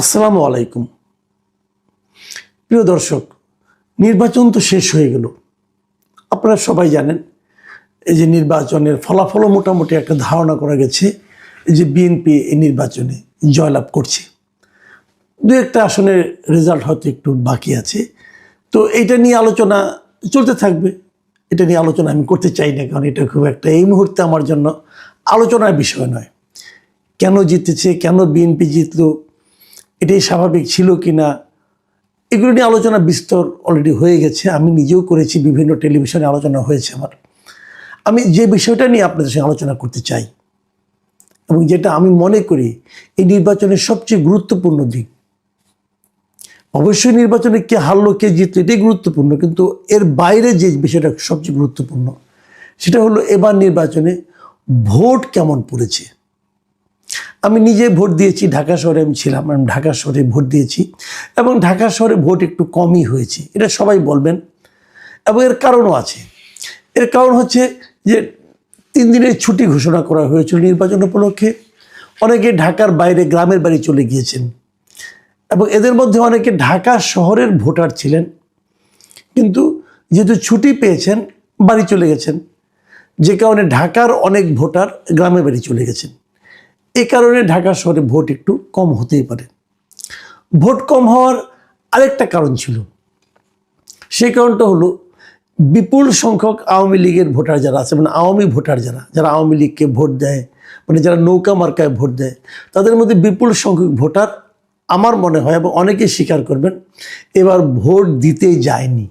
আসসালামু আলাইকুম। প্রিয় দর্শক, নির্বাচন তো শেষ হয়ে গেল। আপনারা সবাই জানেন, এই যে নির্বাচনের ফলাফলও মোটামুটি একটা ধারণা করা গেছে, এই যে বিএনপি এই নির্বাচনে জয়লাভ করছে। দু একটা আসনের রেজাল্ট হয়তো একটু বাকি আছে। তো এটা নিয়ে আলোচনা চলতে থাকবে। এটা নিয়ে আলোচনা আমি করতে চাই না, কারণ এটা খুব একটা এই মুহূর্তে আমার জন্য আলোচনার বিষয় নয়। কেন জিতেছে, কেন বিএনপি জিতলো এটাই স্বাভাবিক ছিল কি না এগুলো নিয়ে আলোচনা বিস্তর অলরেডি হয়ে গেছে। আমি নিজেও করেছি, বিভিন্ন টেলিভিশনে আলোচনা হয়েছে আমার। আমি যে বিষয়টা নিয়ে আপনাদের সঙ্গে আলোচনা করতে চাই, এবং যেটা আমি মনে করি, এই নির্বাচনের সবচেয়ে গুরুত্বপূর্ণ দিক। অবশ্যই নির্বাচনে কে হারলো, কে জিতলো, এটাই গুরুত্বপূর্ণ, কিন্তু এর বাইরে যে বিষয়টা সবচেয়ে গুরুত্বপূর্ণ, সেটা হলো এবার নির্বাচনে ভোট কেমন পড়েছে। আমি নিজে ভোট দিয়েছি, ঢাকা শহরে আমি ছিলাম, আমি ঢাকা শহরে ভোট দিয়েছি এবং ঢাকা শহরে ভোট একটু কমই হয়েছে, এটা সবাই বলবেন। এবং এর কারণও আছে। এর কারণ হচ্ছে যে তিন দিনের ছুটি ঘোষণা করা হয়েছিল নির্বাচন উপলক্ষে। অনেকে ঢাকার বাইরে গ্রামের বাড়ি চলে গিয়েছেন এবং এদের মধ্যে অনেকে ঢাকা শহরের ভোটার ছিলেন। কিন্তু যেহেতু ছুটি পেয়েছেন, বাড়ি চলে গেছেন, যে কারণে ঢাকার অনেক ভোটার গ্রামের বাড়ি চলে গেছেন। এই কারণে ঢাকা শহরে ভোট একটু কম হতেই পারে। ভোট কম হওয়ার আরেকটা কারণ ছিল। সেই কারণটা হলো বিপুল সংখ্যক আওয়ামী লীগের ভোটার যারা আছে মানে আওয়ামী ভোটার যারা যারা আওয়ামী লীগকে ভোট দেয় মানে যারা নৌকা মার্কায় ভোট দেয়, তাদের মধ্যে বিপুল সংখ্যক ভোটার আমার মনে হয় এবং অনেকেই স্বীকার করবেন, এবার ভোট দিতেই যায়নি।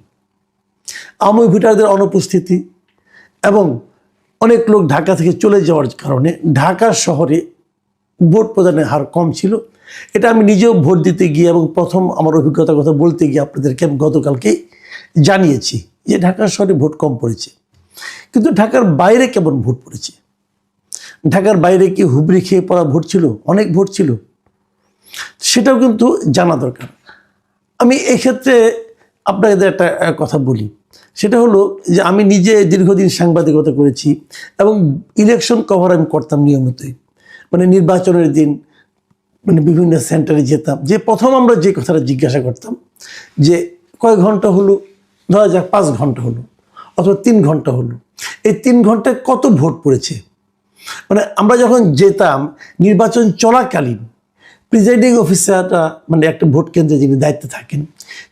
আওয়ামী ভোটারদের অনুপস্থিতি এবং অনেক লোক ঢাকা থেকে চলে যাওয়ার কারণে ঢাকা শহরে ভোট প্রদানের হার কম ছিল। এটা আমি নিজেও ভোট দিতে গিয়ে এবং প্রথম আমার অভিজ্ঞতার কথা বলতে গিয়ে আপনাদেরকে আমি গতকালকেই জানিয়েছি যে ঢাকার শহরে ভোট কম পড়েছে। কিন্তু ঢাকার বাইরে কেমন ভোট পড়েছে? ঢাকার বাইরে কি হুবড়ি খেয়ে পড়া ভোট ছিল? অনেক ভোট ছিল। সেটাও কিন্তু জানা দরকার। আমি এক্ষেত্রে আপনাদের একটা কথা বলি। সেটা হলো যে আমি নিজে দীর্ঘদিন সাংবাদিকতা করেছি এবং ইলেকশন কভার আমি করতাম নিয়মিতই। মানে নির্বাচনের দিন মানে বিভিন্ন সেন্টারে যেতাম। যে প্রথম আমরা যে কথাটা জিজ্ঞাসা করতাম, যে কয় ঘণ্টা হলো? ধরা যাক পাঁচ ঘণ্টা হলো অথবা তিন ঘণ্টা হলো। এই তিন ঘন্টায় কত ভোট পড়েছে? মানে আমরা যখন যেতাম, নির্বাচন চলাকালীন, প্রিজাইডিং অফিসাররা মানে একটা ভোট কেন্দ্রে যিনি দায়িত্বে থাকেন,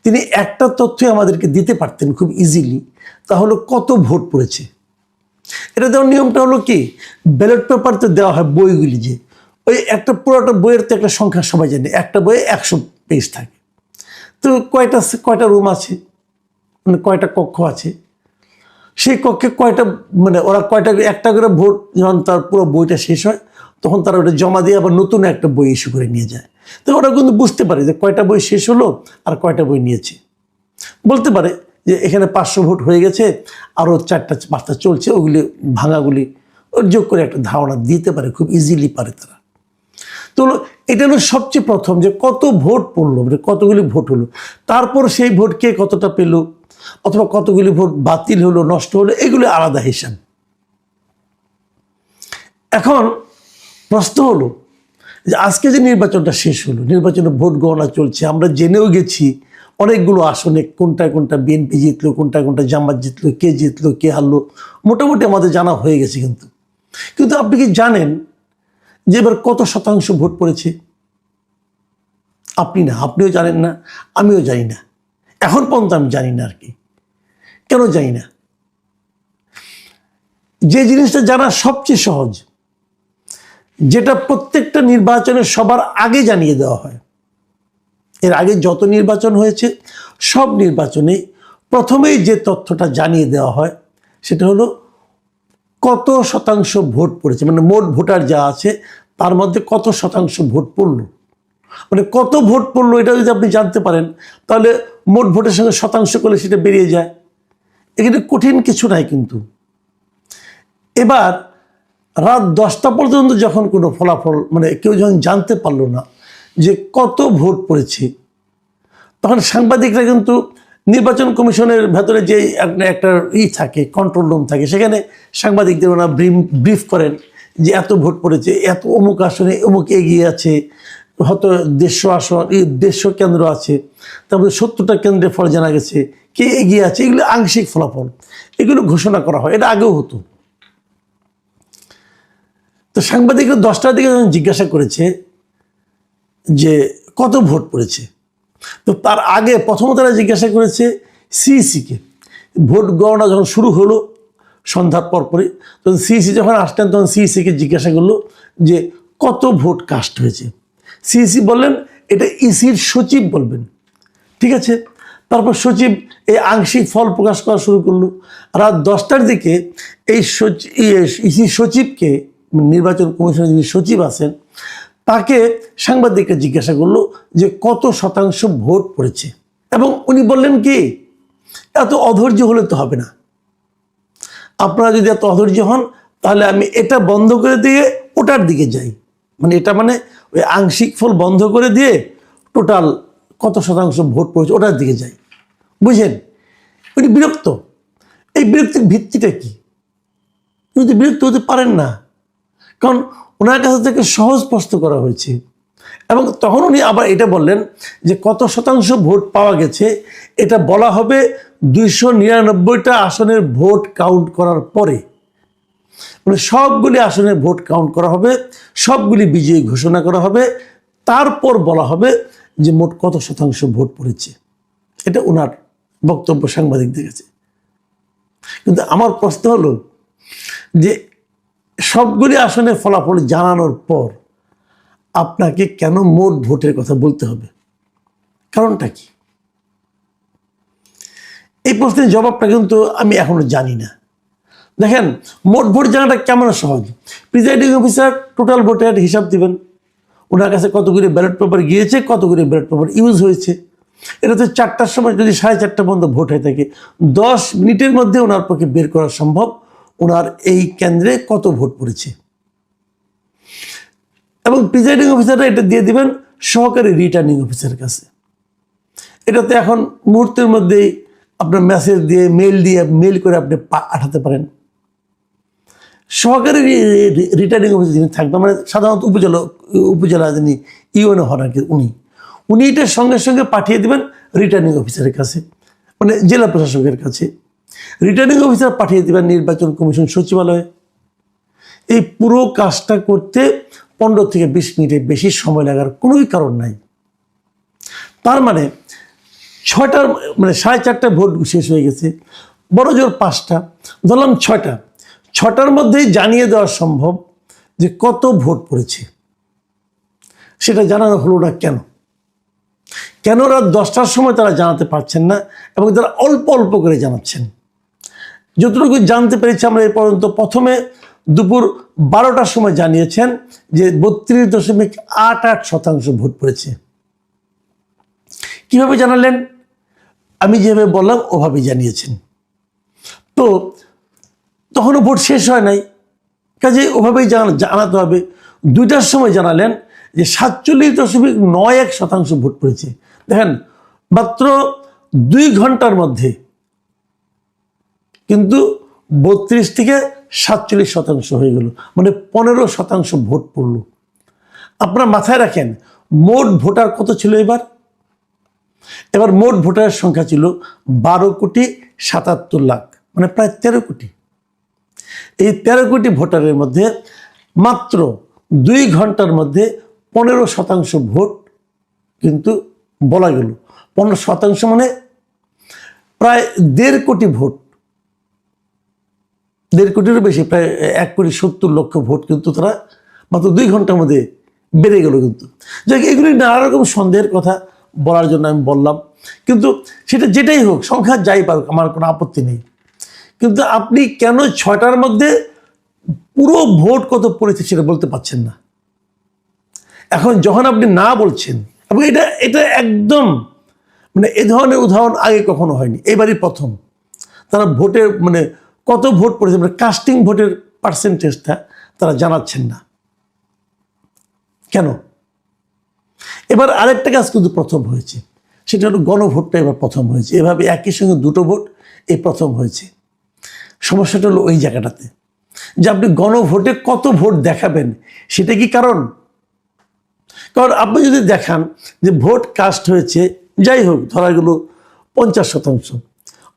তিনি একটা তথ্যই আমাদেরকে দিতে পারতেন খুব ইজিলি তাহলে কত ভোট পড়েছে? এটা দেওয়ার নিয়মটা হলো কি? ব্যালট পেপার তো দেওয়া হয় বইগুলি যে, ওই একটা পুরোটা বইয়ের তো একটা সংখ্যা সবাই জানে, একটা বইয়ে একশো পেজ থাকে। তো কয়টা কয়টা রুম আছে? মানে কয়টা কক্ষ আছে? সেই কক্ষে কয়টা মানে ওরা কয়টা একটা করে ভোট যখন তার পুরো বইটা শেষ হয়, তখন তারা ওটা জমা দিয়ে আবার নতুন একটা বই ইস্যু করে নিয়ে যায়। তো ওরা কিন্তু বুঝতে পারে যে কয়টা বই শেষ হলো আর কয়টা বই নিয়েছে। বলতে পারে যে এখানে পাঁচশো ভোট হয়ে গেছে, আরও চারটা, পাঁচটা চলছে, ওগুলি ভাঙাগুলি যোগ করে একটা ধারণা দিতে পারে, খুব ইজিলি পারে তারা। তো এটা হলো সবচেয়ে প্রথম যে কত ভোট পড়ল মানে কতগুলি ভোট হলো। তারপর সেই ভোট কে কতটা পেল, অথবা কতগুলি ভোট বাতিল হলো, নষ্ট হলো, এগুলো আলাদা হিসাব। এখন প্রশ্ন হলো যে আজকে যে নির্বাচনটা শেষ হলো, নির্বাচনে ভোট গণনা চলছে, আমরা জেনেও গেছি অনেকগুলো আসনে, কোনটা কোনটা বিএনপি জিতলো, কোনটা কোনটা জামাত জিতলো, কে জিতলো, কে হারলো, মোটামুটি আমাদের জানা হয়ে গেছে কিন্তু। কিন্তু আপনি কি জানেন যে এবার কত শতাংশ ভোট পড়েছে? আপনি না, আপনিও জানেন না, আমিও জানি না। এখন পর্যন্ত আমি জানি না আর কি। কেন জানি না? যে জিনিসটা জানা সবচেয়ে সহজ, যেটা প্রত্যেকটা নির্বাচনে সবার আগে জানিয়ে দেওয়া হয়। এর আগে যত নির্বাচন হয়েছে, সব নির্বাচনে প্রথমেই যে তথ্যটা জানিয়ে দেওয়া হয়, সেটা হলো কত শতাংশ ভোট পড়েছে মানে মোট ভোটার যা আছে, তার মধ্যে কত শতাংশ ভোট পড়ল। মানে কত ভোট পড়ল এটা যদি আপনি জানতে পারেন, তাহলে মোট ভোটের সঙ্গে শতাংশ করলে সেটা বেরিয়ে যায়। এখানে কঠিন কিছু নাই কিন্তু। এবার রাত দশটা পর্যন্ত যখন কোনো ফলাফল মানে কেউ যখন জানতে পারল না যে কত ভোট পড়েছে। তখন সাংবাদিকরা কিন্তু নির্বাচন কমিশনের ভেতরে যে একটা ই থাকে কন্ট্রোল রুম থাকে, সেখানে সাংবাদিকদের ওরা ব্রিফ করেন যে এত ভোট পড়েছে, এত অমুক আসনে অমুক এগিয়ে আছে, হয়তো দেড়শো আসন দেড়শো কেন্দ্র আছে, তারপরে সত্তরটা কেন্দ্রের ফল জানা গেছে, কে এগিয়ে আছে, এগুলো আংশিক ফলাফল। এগুলো ঘোষণা করা হয়, এটা আগেও হতো। তো সাংবাদিকরা দশটার দিকে যখন জিজ্ঞাসা করেছে যে কত ভোট পড়েছে? তো তার আগে প্রথমত তারা জিজ্ঞাসা করেছে সিইসিকে ভোট গণনা যখন শুরু হলো, সন্ধ্যার পরপরই তখন সিইসি যখন আসলেন, তখন সিইসিকে জিজ্ঞাসা করল যে কত ভোট কাস্ট হয়েছে? সিইসি বললেন, এটা ইসির সচিব বলবেন। ঠিক আছে? তারপর সচিব এই আংশিক ফল প্রকাশ করা শুরু করল। রাত দশটার দিকে এই সচিব ইসি সচিবকে, নির্বাচন কমিশনের যিনি সচিব আছেন তাকে সাংবাদিকরা জিজ্ঞাসা করল যে কত শতাংশ ভোট পড়েছে? এবং উনি বললেন কি, এত অধৈর্য হলে তো হবে না। আপনারা যদি এত অধৈর্য হন, তাহলে আমি এটা বন্ধ করে দিয়ে ওটার দিকে যাই। মানে এটা মানে ওই আংশিক ফল বন্ধ করে দিয়ে টোটাল কত শতাংশ ভোট পড়েছে ওটার দিকে যাই। বুঝেন উনি বিরক্ত। এই বিরক্তির ভিত্তিটা কি? উনি তো বিরক্ত হতে পারেন না। কারণ ওনার কাছে থেকে সহজ প্রশ্ন করা হয়েছে। এবং তখন উনি আবার এটা বললেন যে কত শতাংশ ভোট পাওয়া গেছে, এটা বলা হবে দুইশো নিরানব্বইটা আসনের ভোট কাউন্ট করার পরে। মানে সবগুলি আসনের ভোট কাউন্ট করা হবে, সবগুলি বিজয়ী ঘোষণা করা হবে, তারপর বলা হবে যে মোট কত শতাংশ ভোট পড়েছে। এটা ওনার বক্তব্য সাংবাদিকদের কাছে। কিন্তু আমার প্রশ্ন হলো যে সবগুলি আসনের ফলাফল জানানোর পর আপনাকে কেন মোট ভোটের কথা বলতে হবে? কারণটা কি? এই প্রশ্নের জবাবটা কিন্তু আমি এখনও জানি না। দেখেন, মোট ভোট জানাটা কেমন সহজ? প্রিজাইডিং অফিসার টোটাল ভোটের হিসাব দিবেন। ওনার কাছে কতগুলি ব্যালট পেপার গিয়েছে, কতগুলি ব্যালট পেপার ইউজ হয়েছে। এটা তো চারটার সময় যদি সাড়ে চারটা পর্যন্ত ভোট হয়ে থাকে, দশ মিনিটের মধ্যে ওনার পক্ষে বের করা সম্ভব। ওনার এই কেন্দ্রে কত ভোট পড়েছে? এবং প্রিজাইডিং অফিসাররা এটা দিয়ে দিবেন সহকারী রিটার্নিং অফিসারের কাছে। এটাতে এখন মুহূর্তের মধ্যেই আপনার মেসেজ দিয়ে মেল দিয়ে মেল করে আপনি পাঠাতে পারেন। সহকারী রিটার্নিং অফিসার যিনি থাকবেন মানে সাধারণত উপজেলা উপজেলা যিনি, ইউএনও হন আর কি, উনি। উনি এটা সঙ্গে সঙ্গে পাঠিয়ে দেবেন রিটার্নিং অফিসারের কাছে মানে জেলা প্রশাসকের কাছে। রিটার্নিং অফিসার পাঠিয়ে দেবেন নির্বাচন কমিশন সচিবালয়ে। এই পুরো কাজটা করতে পনেরো থেকে বিশ মিনিটের বেশি সময় লাগার কোনোই কারণ নাই। তার মানে ছয়টার মানে সাড়ে চারটা ভোট শেষ হয়ে গেছে। বড় জোর পাঁচটা, ধরলাম ছয়টা। ছটার মধ্যেই জানিয়ে দেওয়া সম্ভব যে কত ভোট পড়েছে। সেটা জানানো হলো না কেন? কেন রাত দশটার সময় তারা জানাতে পারছেন না এবং তারা অল্প অল্প করে জানাচ্ছেন? যতটুকু জানতে পেরেছি আমরা এ পর্যন্ত প্রথমে দুপুর বারোটার সময় জানিয়েছেন যে বত্রিশ দশমিক আট আট শতাংশ ভোট পড়েছে। কীভাবে জানালেন? আমি যেভাবে বললাম ওভাবে জানিয়েছেন। তো তখনও ভোট শেষ হয় নাই। কাজে ওভাবেই জানা জানাতে হবে। দুইটার সময় জানালেন যে সাতচল্লিশ দশমিক নয় এক শতাংশ ভোট পড়েছে। দেখেন, মাত্র দুই ঘণ্টার মধ্যে কিন্তু বত্রিশ থেকে সাতচল্লিশ শতাংশ হয়ে গেল। মানে পনেরো শতাংশ ভোট পড়ল। আপনারা মাথায় রাখেন, মোট ভোটার কত ছিল এবার? এবার মোট ভোটারের সংখ্যা ছিল বারো কোটি সাতাত্তর লাখ মানে প্রায় তেরো কোটি। এই তেরো কোটি ভোটারের মধ্যে মাত্র দুই ঘণ্টার মধ্যে পনেরো শতাংশ ভোট কিন্তু বলা গেল। পনেরো শতাংশ মানে প্রায় দেড় কোটি ভোট। দেড় কোটিরও বেশি, প্রায় এক কোটি সত্তর লক্ষ ভোট কিন্তু তারা মাত্র দুই ঘণ্টার মধ্যে বেড়ে গেল কিন্তু। যাক এগুলি নানা রকম সন্দেহের কথা বলার জন্য আমি বললাম। কিন্তু সেটা যেটাই হোক, সংখ্যা যাই পারুক আমার কোনো আপত্তি নেই। কিন্তু আপনি কেন ছয়টার মধ্যে পুরো ভোট কত পড়েছে সেটা বলতে পারছেন না। এখন যখন আপনি না বলছেন, এবং এটা এটা একদম মানে এ ধরনের উদাহরণ আগে কখনো হয়নি, এবারই প্রথম। তারা ভোটের মানে কত ভোট পড়েছে মানে কাস্টিং ভোটের পার্সেন্টেজটা তারা জানাচ্ছেন না। কেন? এবার আরেকটা কাজ কিন্তু প্রথম হয়েছে। সেটা হলো গণভোটটা এবার প্রথম হয়েছে। এভাবে একই সঙ্গে দুটো ভোট এই প্রথম হয়েছে। সমস্যাটা হলো ওই জায়গাটাতে। যে আপনি গণভোটে কত ভোট দেখাবেন, সেটা কি কারণ? কারণ আপনি যদি দেখান যে ভোট কাস্ট হয়েছে, যাই হোক, ধরা গেল পঞ্চাশ শতাংশ।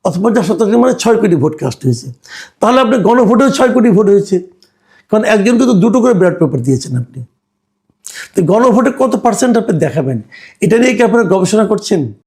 অথবা যা শতাংশ মানে ছয় কোটি ভোট কাস্ট হয়েছে। তাহলে আপনি গণভোটেও ছয় কোটি ভোট হয়েছে। কারণ একজনকে তো দুটো করে ব্যালট পেপার দিয়েছেন আপনি। তো গণভোটে কত পার্সেন্ট আপনি দেখাবেন? এটা নিয়ে কি আপনারা গবেষণা করছেন?